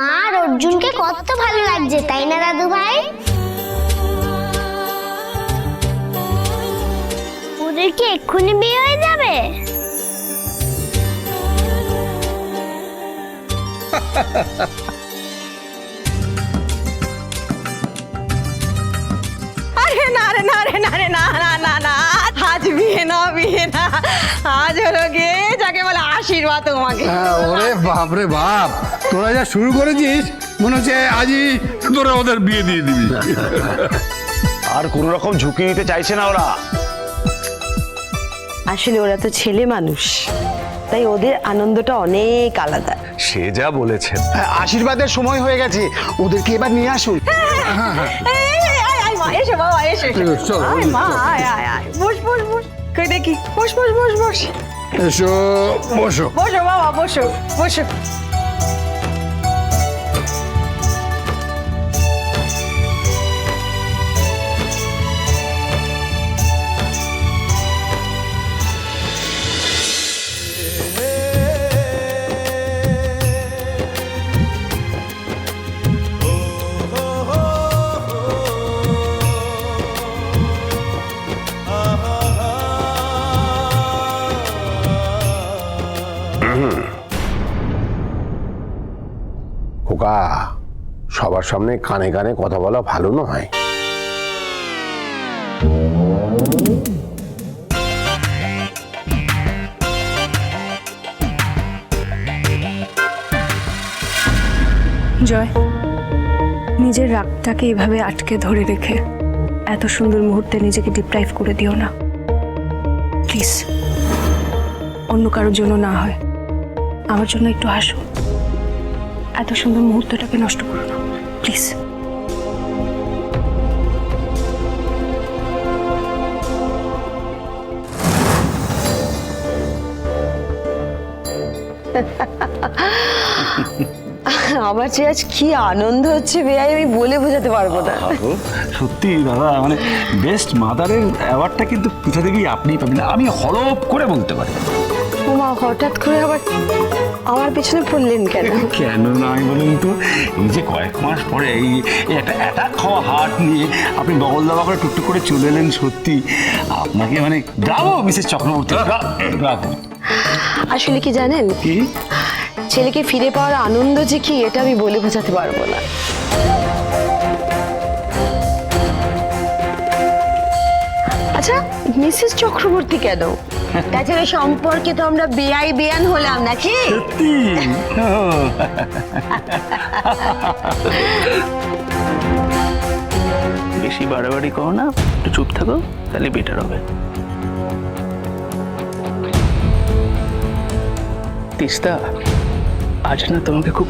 মা আর অর্জুনকে কত ভালো লাগছে, তাই না, দাদু ভাই? ওদের কি এক্ষুনি বিয়ে হয়ে যাবে? আরে না রে না রে না রে না না না না। আশীর্বাদ তোমাকে। হ্যাঁ, ওরে বাপ রে বাপ। তোরা যা শুরু করেছিস মনে হচ্ছে আজই তোরা ওদের বিয়ে দিয়ে দিবি। আর কোন রকম ঝুঁকি নিতে চাইছে না ওরা। আসলে ওরা তো ছেলে মানুষ তাই ওদের আনন্দটা অনেক আলাদা। সে যা বলেছেন হ্যাঁ, আশীর্বাদের সময় হয়ে গেছে ওদেরকে এবার নিয়ে আসুন। এসো বাবা এসো চলো, চলো, আয় মা আয় আয় আয়। বস বস বস কই দেখি? বস বস বস বস। এসো বসো বসো বাবা বসো বসো খোকা, সবার সামনে কানে কানে কথা বলা ভালো নয়। জয়, নিজের রাগটাকে এভাবে আটকে ধরে রেখে এত সুন্দর মুহূর্তে নিজেকে ডিপ্রাইভ করে দিও না। প্লিজ অন্য কারোর জন্য না হয়। আমার জন্য একটু হাসো। এত সুন্দর মুহূর্তটাকে নষ্ট করো না প্লিজ। আমার যে আজ কি আনন্দ হচ্ছে বেয়াই আমি বলে বোঝাতে পারব না। সত্যি দাদা মানে বেস্ট মাদারের অ্যাওয়ার্ডটা কিন্তু কোথা থেকেই আপনিই পাবেন। আমি হলপ করে বলতে পারি। ওমা হঠাৎ করে আবার আমার পেছনে পড়লেন কেন? কেন নয় বলুন তো এই যে কয়েক মাস পরে এই একটা অ্যাটাক খাওয়া হার্ট নিয়ে আপনি বগল দাবা করে টুকটুক করে চলে এলেন সত্যি। আপনাকে মানে ব্রাভো মিসেস চক্রবর্তী। ব্রাভো আসলে কি জানেন? কি? ছেলেকে ফিরে পাওয়ার আনন্দ যে কি এটা আমি বলে বোঝাতে পারব না। আচ্ছা মিসেস চক্রবর্তী কেন? তাছাড়া সম্পর্কে তো আমরা বেআই বেয়ান হলাম নাকি? সত্যি? বেশি বাড়াবাড়ি করো না একটু চুপ থাকো তাহলে বেটার হবে। তিস্তা আজ না তোমাকে খুব